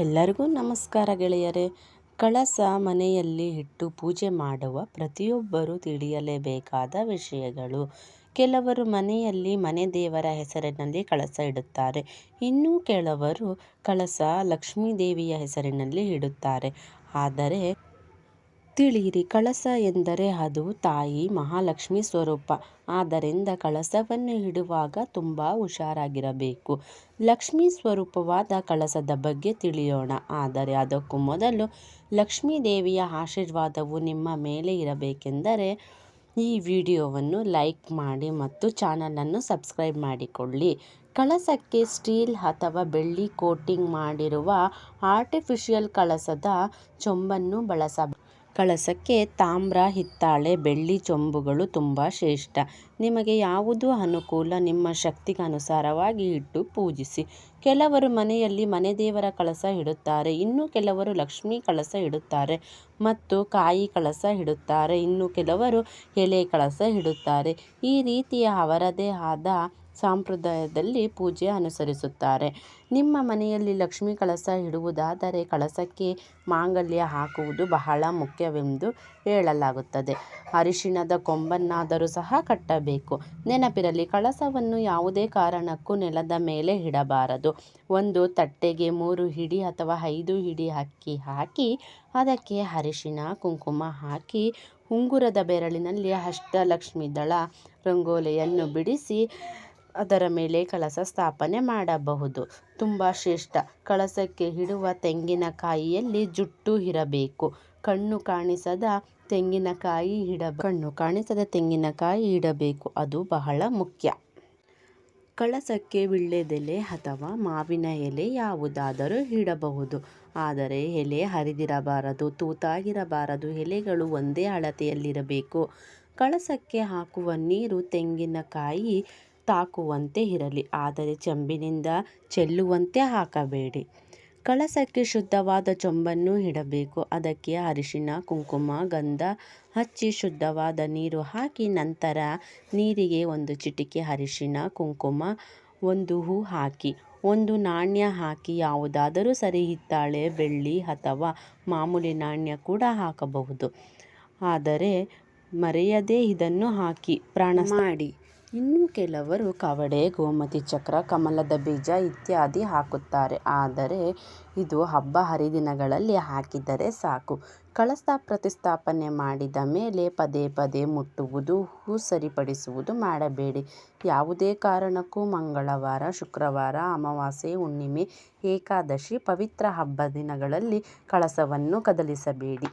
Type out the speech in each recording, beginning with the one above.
ಎಲ್ಲರಿಗೂ ನಮಸ್ಕಾರ ಗೆಳೆಯರೇ. ಕಳಸ ಮನೆಯಲ್ಲಿ ಇಟ್ಟು ಪೂಜೆ ಮಾಡುವ ಪ್ರತಿಯೊಬ್ಬರೂ ತಿಳಿಯಲೇಬೇಕಾದ ವಿಷಯಗಳು. ಕೆಲವರು ಮನೆಯಲ್ಲಿ ಮನೆ ದೇವರ ಹೆಸರಿನಲ್ಲಿ ಕಳಸ ಇಡುತ್ತಾರೆ. ಇನ್ನೂ ಕೆಲವರು ಕಳಸ ಲಕ್ಷ್ಮೀ ದೇವಿಯ ಹೆಸರಿನಲ್ಲಿ ಇಡುತ್ತಾರೆ. ಆದರೆ ತಿಳಿಯಿರಿ. ಕಳಸ ಎಂದರೆ ಅದು ತಾಯಿ ಮಹಾಲಕ್ಷ್ಮಿ ಸ್ವರೂಪ. ಆದ್ದರಿಂದ ಕಳಸವನ್ನು ಇಡುವಾಗ ತುಂಬ ಹುಷಾರಾಗಿರಬೇಕು. ಲಕ್ಷ್ಮಿ ಸ್ವರೂಪವಾದ ಕಳಸದ ಬಗ್ಗೆ ತಿಳಿಯೋಣ. ಆದರೆ ಅದಕ್ಕೂ ಮೊದಲು ಲಕ್ಷ್ಮೀ ದೇವಿಯ ಆಶೀರ್ವಾದವು ನಿಮ್ಮ ಮೇಲೆ ಇರಬೇಕೆಂದರೆ ಈ ವಿಡಿಯೋವನ್ನು ಲೈಕ್ ಮಾಡಿ ಮತ್ತು ಚಾನಲನ್ನು ಸಬ್ಸ್ಕ್ರೈಬ್ ಮಾಡಿಕೊಳ್ಳಿ. ಕಳಸಕ್ಕೆ ಸ್ಟೀಲ್ ಅಥವಾ ಬೆಳ್ಳಿ ಕೋಟಿಂಗ್ ಮಾಡಿರುವ ಆರ್ಟಿಫಿಷಿಯಲ್ ಕಳಸದ ಚೊಂಬನ್ನು ಬಳಸ ಕಳಸಕ್ಕೆ ತಾಮ್ರ, ಹಿತ್ತಾಳೆ, ಬೆಳ್ಳಿ, ಚೊಂಬುಗಳು ತುಂಬ ಶ್ರೇಷ್ಠ. ನಿಮಗೆ ಯಾವುದು ಅನುಕೂಲ ನಿಮ್ಮ ಶಕ್ತಿಗೆ ಅನುಸಾರವಾಗಿ ಇಟ್ಟು ಪೂಜಿಸಿ. ಕೆಲವರು ಮನೆಯಲ್ಲಿ ಮನೆ ದೇವರ ಕಳಸ ಇಡುತ್ತಾರೆ, ಇನ್ನು ಕೆಲವರು ಲಕ್ಷ್ಮೀ ಕಳಸ ಇಡುತ್ತಾರೆ ಮತ್ತು ಕಾಯಿ ಕಳಸ ಇಡುತ್ತಾರೆ, ಇನ್ನು ಕೆಲವರು ಎಲೆ ಕಳಸ ಇಡುತ್ತಾರೆ. ಈ ರೀತಿಯ ಅವರದೇ ಆದ ಸಂಪ್ರದಾಯದಲ್ಲಿ ಪೂಜೆ ಅನುಸರಿಸುತ್ತಾರೆ. ನಿಮ್ಮ ಮನೆಯಲ್ಲಿ ಲಕ್ಷ್ಮೀ ಕಳಸ ಇಡುವುದಾದರೆ ಕಳಸಕ್ಕೆ ಮಾಂಗಲ್ಯ ಹಾಕುವುದು ಬಹಳ ಮುಖ್ಯವೆಂದು ಹೇಳಲಾಗುತ್ತದೆ. ಅರಿಶಿಣದ ಕೊಂಬನ್ನಾದರೂ ಸಹ ಕಟ್ಟಬೇಕು. ನೆನಪಿರಲಿ, ಕಳಸವನ್ನು ಯಾವುದೇ ಕಾರಣಕ್ಕೂ ನೆಲದ ಮೇಲೆ ಇಡಬಾರದು. ಒಂದು ತಟ್ಟೆಗೆ ಮೂರು ಹಿಡಿ ಅಥವಾ ಐದು ಹಿಡಿ ಅಕ್ಕಿ ಹಾಕಿ, ಅದಕ್ಕೆ ಅರಿಶಿಣ, ಕುಂಕುಮ ಹಾಕಿ, ಉಂಗುರದ ಬೆರಳಿನಲ್ಲಿ ಅಷ್ಟಲಕ್ಷ್ಮಿ ದಳ ರಂಗೋಲಿಯನ್ನು ಬಿಡಿಸಿ ಅದರ ಮೇಲೆ ಕಳಸ ಸ್ಥಾಪನೆ ಮಾಡಬಹುದು. ತುಂಬ ಶ್ರೇಷ್ಠ. ಕಳಸಕ್ಕೆ ಇಡುವ ತೆಂಗಿನಕಾಯಿಯಲ್ಲಿ ಜುಟ್ಟು ಇರಬೇಕು. ಕಣ್ಣು ಕಾಣಿಸದ ತೆಂಗಿನಕಾಯಿ ಇಡ ಕಣ್ಣು ಕಾಣಿಸದ ತೆಂಗಿನಕಾಯಿ ಇಡಬೇಕು. ಅದು ಬಹಳ ಮುಖ್ಯ. ಕಳಸಕ್ಕೆ ವೀಳ್ಯದೆಲೆ ಅಥವಾ ಮಾವಿನ ಎಲೆ ಯಾವುದಾದರೂ ಇಡಬಹುದು. ಆದರೆ ಎಲೆ ಹರಿದಿರಬಾರದು, ತೂತಾಗಿರಬಾರದು, ಎಲೆಗಳು ಒಂದೇ ಅಳತೆಯಲ್ಲಿರಬೇಕು. ಕಳಸಕ್ಕೆ ಹಾಕುವ ನೀರು ತೆಂಗಿನಕಾಯಿ ತಾಕುವಂತೆ ಇರಲಿ, ಆದರೆ ಚೆಂಬಿನಿಂದ ಚೆಲ್ಲುವಂತೆ ಹಾಕಬೇಡಿ. ಕಳಸಕ್ಕೆ ಶುದ್ಧವಾದ ಚೊಂಬನ್ನು ಇಡಬೇಕು. ಅದಕ್ಕೆ ಅರಿಶಿಣ, ಕುಂಕುಮ, ಗಂಧ ಹಚ್ಚಿ ಶುದ್ಧವಾದ ನೀರು ಹಾಕಿ ನಂತರ ನೀರಿಗೆ ಒಂದು ಚಿಟಿಕೆ ಅರಿಶಿಣ, ಕುಂಕುಮ, ಒಂದು ಹೂ ಹಾಕಿ, ಒಂದು ನಾಣ್ಯ ಹಾಕಿ, ಯಾವುದಾದರೂ ಸರಿ ಹಿತ್ತಾಳೆ, ಬೆಳ್ಳಿ ಅಥವಾ ಮಾಮೂಲಿ ನಾಣ್ಯ ಕೂಡ ಹಾಕಬಹುದು. ಆದರೆ ಮರೆಯದೇ ಇದನ್ನು ಹಾಕಿ ಪ್ರಾಣ ಮಾಡಿ. ಇನ್ನು ಕೆಲವರು ಕವಡೆ, ಗೋಮತಿ ಚಕ್ರ, ಕಮಲದ ಬೀಜ ಇತ್ಯಾದಿ ಹಾಕುತ್ತಾರೆ. ಆದರೆ ಇದು ಹಬ್ಬ ಹರಿದಿನಗಳಲ್ಲಿ ಹಾಕಿದರೆ ಸಾಕು. ಕಳಸ ಪ್ರತಿಷ್ಠಾಪನೆ ಮಾಡಿದ ಮೇಲೆ ಪದೇ ಪದೇ ಮುಟ್ಟುವುದು ಹೂ ಸರಿಪಡಿಸುವುದು ಮಾಡಬೇಡಿ. ಯಾವುದೇ ಕಾರಣಕ್ಕೂ ಮಂಗಳವಾರ, ಶುಕ್ರವಾರ, ಅಮಾವಾಸ್ಯೆ, ಹುಣ್ಣಿಮೆ, ಏಕಾದಶಿ, ಪವಿತ್ರ ಹಬ್ಬ ದಿನಗಳಲ್ಲಿ ಕಳಸವನ್ನು ಕದಲಿಸಬೇಡಿ.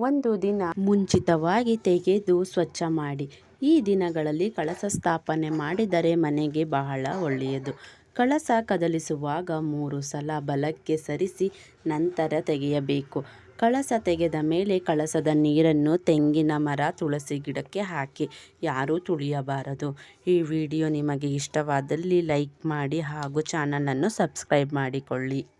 ಒಂದು ದಿನ ಮುಂಚಿತವಾಗಿ ತೆಗೆದು ಸ್ವಚ್ಛ ಮಾಡಿ. ಈ ದಿನಗಳಲ್ಲಿ ಕಳಸ ಸ್ಥಾಪನೆ ಮಾಡಿದರೆ ಮನೆಗೆ ಬಹಳ ಒಳ್ಳೆಯದು. ಕಳಸ ಕದಲಿಸುವಾಗ ಮೂರು ಸಲ ಬಲಕ್ಕೆ ಸರಿಸಿ ನಂತರ ತೆಗೆಯಬೇಕು. ಕಳಸ ತೆಗೆದ ಮೇಲೆ ಕಳಸದ ನೀರನ್ನು ತೆಂಗಿನ ಮರ, ತುಳಸಿ ಗಿಡಕ್ಕೆ ಹಾಕಿ. ಯಾರೂ ತುಳಿಯಬಾರದು. ಈ ವಿಡಿಯೋ ನಿಮಗೆ ಇಷ್ಟವಾದಲ್ಲಿ ಲೈಕ್ ಮಾಡಿ ಹಾಗೂ ಚಾನಲನ್ನು ಸಬ್ಸ್ಕ್ರೈಬ್ ಮಾಡಿಕೊಳ್ಳಿ.